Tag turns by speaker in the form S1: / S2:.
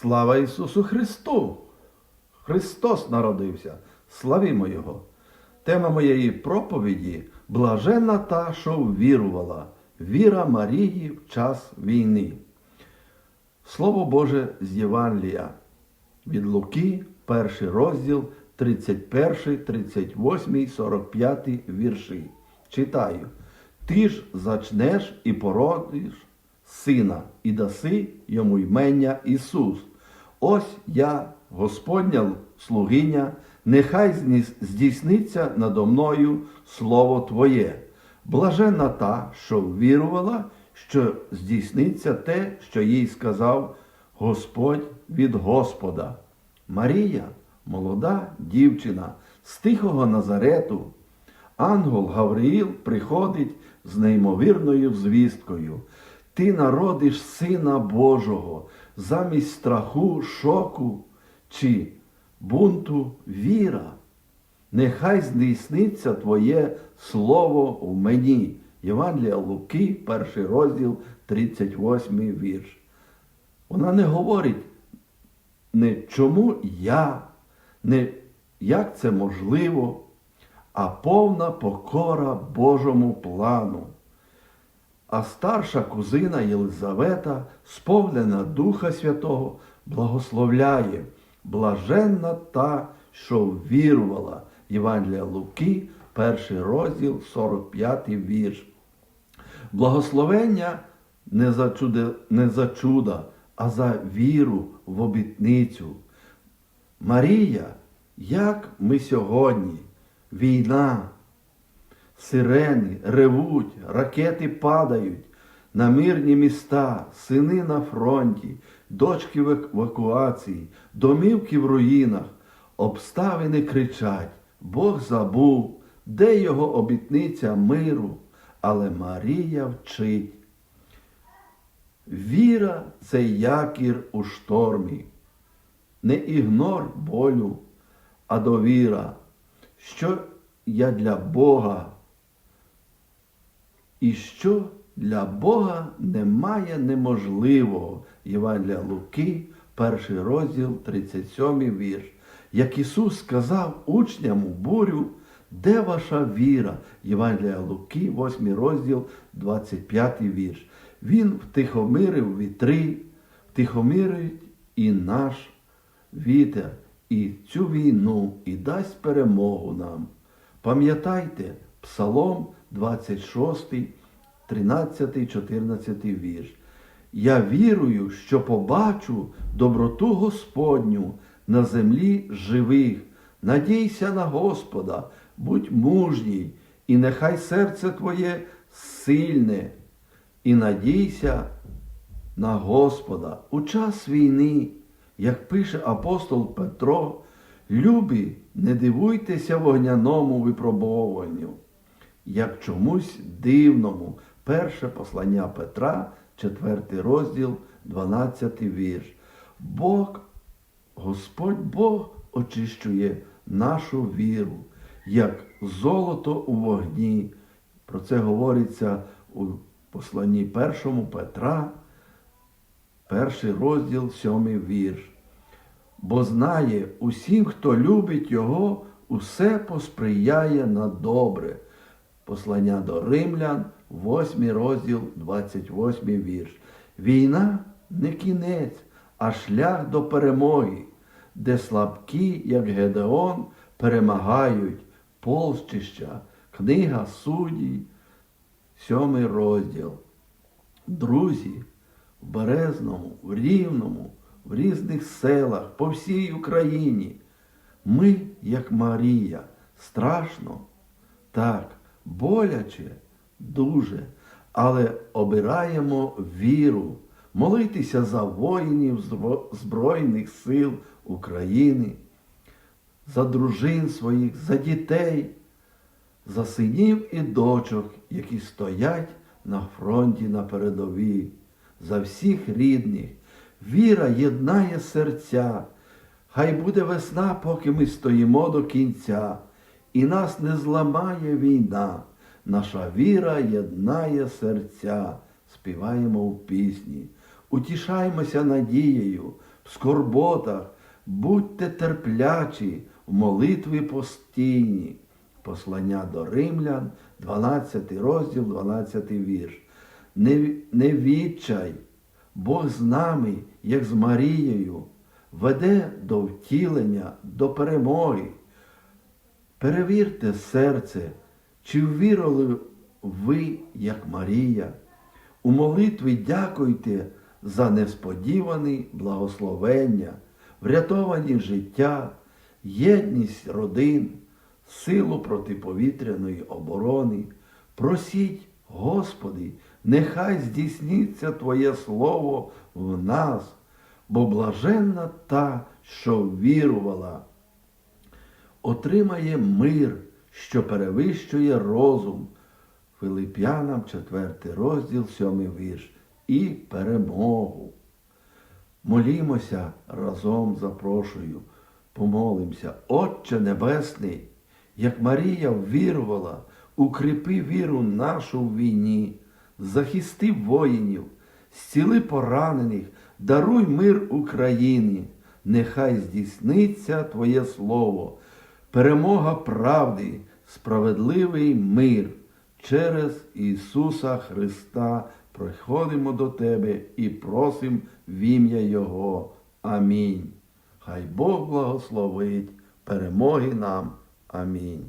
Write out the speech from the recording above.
S1: Слава Ісусу Христу! Христос народився. Славімо Його! Тема моєї проповіді блаженна та, що ввірувала, віра Марії в час війни. Слово Боже з Євангелія від Луки, перший розділ, 31, 38, 45 вірші. Читаю. Ти ж зачнеш і породиш сина, і даси йому ймення Ісус. Ось я, Господня слугиня, нехай здійсниться надо мною Слово Твоє. Блаженна та, що ввірувала, що здійсниться те, що їй сказав Господь від Господа. Марія, молода дівчина з тихого Назарету, ангел Гавриїл приходить з неймовірною звісткою. Ти народиш Сина Божого замість страху, шоку чи бунту віра. Нехай здійсниться Твоє Слово в мені. Євангелія Луки, перший розділ, 38 вірш. Вона не говорить не чому я, не як це можливо, а повна покора Божому плану. А старша кузина Єлизавета, сповнена Духа Святого, благословляє, блаженна та, що ввірувала. Євангелія Луки, перший розділ, 45 вірш. Благословення не за, чуде, не за чуда, а за віру в обітницю. Марія, як ми сьогодні, війна, сирени ревуть, ракети падають на мирні міста, сини на фронті, дочки в евакуації, домівки в руїнах, обставини кричать, Бог забув, де його обітниця миру, але Марія вчить. Віра це якір у штормі. Не ігнор болю, а довіра, що я для Бога. І що для Бога немає неможливого. Євангелія Луки, перший розділ, 37 вірш. Як Ісус сказав учням у бурю, де ваша віра? Євангелія Луки, 8 розділ, 25 вірш. Він втихомирив вітри, втихомирить і наш вітер, і цю війну, і дасть перемогу нам. Пам'ятайте, Псалом 26, 13, 14 вірш. Я вірую, що побачу доброту Господню на землі живих. Надійся на Господа, будь мужній, і нехай серце твоє сильне, і надійся на Господа у час війни, як пише апостол Петро, любі, не дивуйтеся вогняному випробовуванню, як чомусь дивному. Перше послання Петра, 4 розділ, 12 вірш. Бог, Господь Бог очищує нашу віру, як золото у вогні. Про це говориться у посланні першому Петра, перший розділ, сьомий вірш. Бо знає, усім, хто любить Його, усе посприяє на добре. Послання до римлян, 8 розділ, 28 вірш. Війна не кінець, а шлях до перемоги, де слабкі, як Гедеон, перемагають полчища, книга суддій, сьомий розділ. Друзі, в Березному, в Рівному, в різних селах, по всій Україні. Ми, як Марія, страшно, так, боляче, дуже, але обираємо віру, молитися за воїнів Збройних сил України, за дружин своїх, за дітей, за синів і дочок, які стоять на фронті на передовій, за всіх рідних. Віра єднає серця. Хай буде весна, поки ми стоїмо до кінця, і нас не зламає війна. Наша віра єднає серця, співаємо в пісні. Утішаймося надією, в скорботах, будьте терплячі, в молитві постійні. Послання до римлян, 12 розділ, 12 вірш. Не, не відчай, Бог з нами, як з Марією, веде до втілення, до перемоги. Перевірте серце, чи ввірили ви, як Марія. У молитві дякуйте за несподівані благословення, врятовані життя, єдність родин, силу протиповітряної оборони. Просіть, Господи, нехай здійсниться Твоє Слово в нас, бо блаженна та, що вірувала отримає мир, що перевищує розум. Филип'янам 4 розділ, 7 вірш. І перемогу. Молімося разом запрошую, помолимося. Отче Небесний, як Марія вірувала, укріпи віру нашу в війні, захисти воїнів, зціли поранених, даруй мир Україні, нехай здійсниться Твоє Слово, перемога правди, справедливий мир. Через Ісуса Христа приходимо до Тебе і просимо в ім'я Його. Амінь. Хай Бог благословить перемоги нам. Амінь.